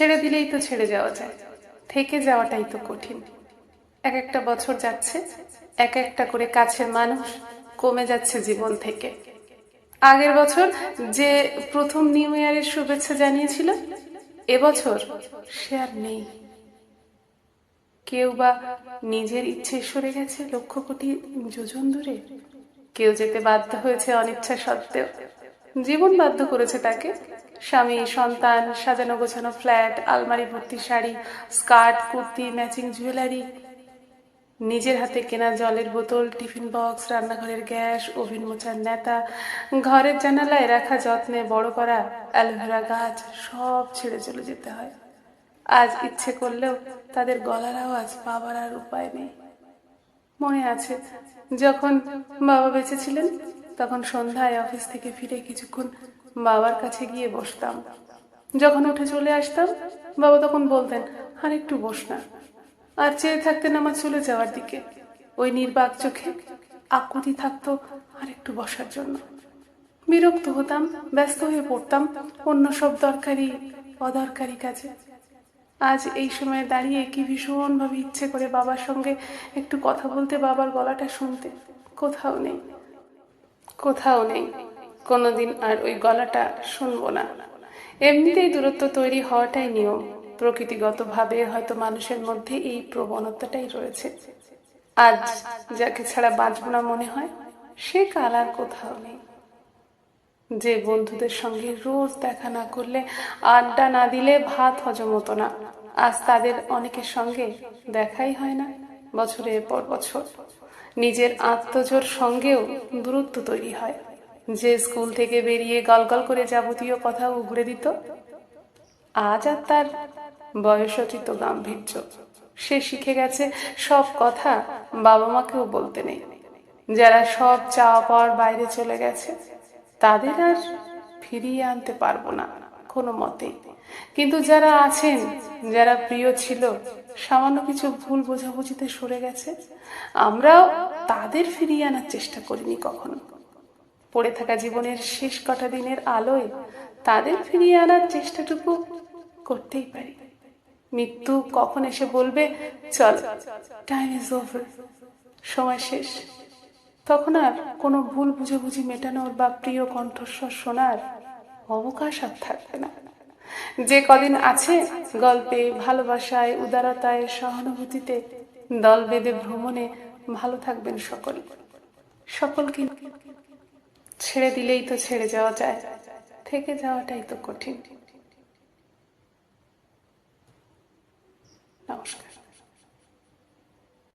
ছেড়ে দিলেই তো ছেড়ে যাওয়া যায়। থেকে যাওয়াটাই তো কঠিন। এক একটা বছর যাচ্ছে, এক একটা করে কাছের মানুষ কমে যাচ্ছে জীবন থেকে। আগের বছর যে প্রথম নিউ ইয়ারের শুভেচ্ছা জানিয়েছিল এবছর সে আর নেই। কেউ বা নিজের ইচ্ছে সরে গেছে লক্ষ কোটি যোজন দূরে কেউ যেতে বাধ্য হয়েছে অনিচ্ছা সত্ত্বেও। জীবন বাধ্য করেছে তাকে। স্বামী, সন্তান, সাজানো গোছানো ফ্ল্যাট, আলমারি, ভর্তি sari, skirt, kurti, matching jewellery, নিজের হাতে কেনা জলের বোতল, টিফিন বক্স, রান্নাঘরের গ্যাস, ওভেন মোচার নেতা, ঘরের জানালায় রাখা যত্নে বড় করা অ্যালোভেরা গাছ, সব ছেড়ে চলে যেতে হয়। আজ ইচ্ছে করলেও তাদের গলার আওয়াজ পাবার আর উপায় নেই। মনে আছে, যখন বাবা বেঁচে ছিলেন তখন সন্ধ্যায় অফিস থেকে ফিরে কিছুক্ষণ বাবার কাছে গিয়ে বসতাম। যখন উঠে চলে আসতাম, বাবা তখন বলতেন, আর একটু বস না। আর চেয়ে থাকতেন আমার চলে যাওয়ার দিকে। ওই নির্বাক চোখে আকুতি থাকতো আর একটু বসার জন্য। বিরক্ত হতাম, ব্যস্ত হয়ে পড়তাম অন্য সব দরকারি, অদরকারি কাজে। আজ এই সময় দাঁড়িয়ে কি ভীষণভাবে ইচ্ছে করে বাবার সঙ্গে একটু কথা বলতে, বাবার গলাটা শুনতে কোথাও নেই। কোথাও নেই। কোনোদিন আর ওই গলাটা শুনব না। এমনিতেই দূরত্ব তৈরি হওয়াটাই নিয়ম। প্রকৃতিগতভাবে হয়তো মানুষের মধ্যে এই প্রবণতাটাই রয়েছে। আজ যাকে ছাড়া বাঁচব না মনে হয়, সে কাল আর কোথাও নেই। যে বন্ধুদের সঙ্গে রোজ দেখা না করলে, আড্ডা না দিলে ভাত হজম হতো না। আজ তাদের অনেকের সঙ্গে দেখাই হয় না, বছরের পর বছর। নিজের আত্মজোর সঙ্গেও দূরত্ব তৈরি হয়। যে স্কুল থেকে বেরিয়ে গলগল করে যাবতীয় কথা উগড়ে দিত, আজ আর তার বয়সোচিত গাম্ভীর্য। সে শিখে গেছে সব কথা বাবা মাকেও বলতে নেই। যারা সব চাওয়া পাওয়ার বাইরে চলে গেছে, তাদের আর ফিরিয়ে আনতে পারব না, কোনো মতেই। কিন্তু যারা আছেন, যারা প্রিয় ছিল সামান্য কিছু ভুল বোঝাবুঝিতে সরে গেছে। আমরাও তাদের ফিরিয়ে আনার চেষ্টা করিনি কখনো। পড়ে থাকা জীবনের শেষ কটা দিনের আলোয় তাদের ফিরিয়ে আনার চেষ্টাটুকু করতেই পারি। মৃত্যু কখন এসে বলবে, চল টাইম ইজ ওভার সময় শেষ। তখন আর কোনো ভুল বুঝাবুঝি মেটানোর বা প্রিয় কণ্ঠস্বর শোনার অবকাশ আর থাকবে না। যে কদিন আছে গল্পে, ভালোবাসায়, উদারতায়, সহানুভূতিতে, দল বেঁধে ভ্রমণে ভালো থাকবেন সকল। সকলকে ছেড়ে দিলেই তো ছেড়ে যাওয়া যায়, থেকে যাওয়াটাই তো কঠিন। নমস্কার।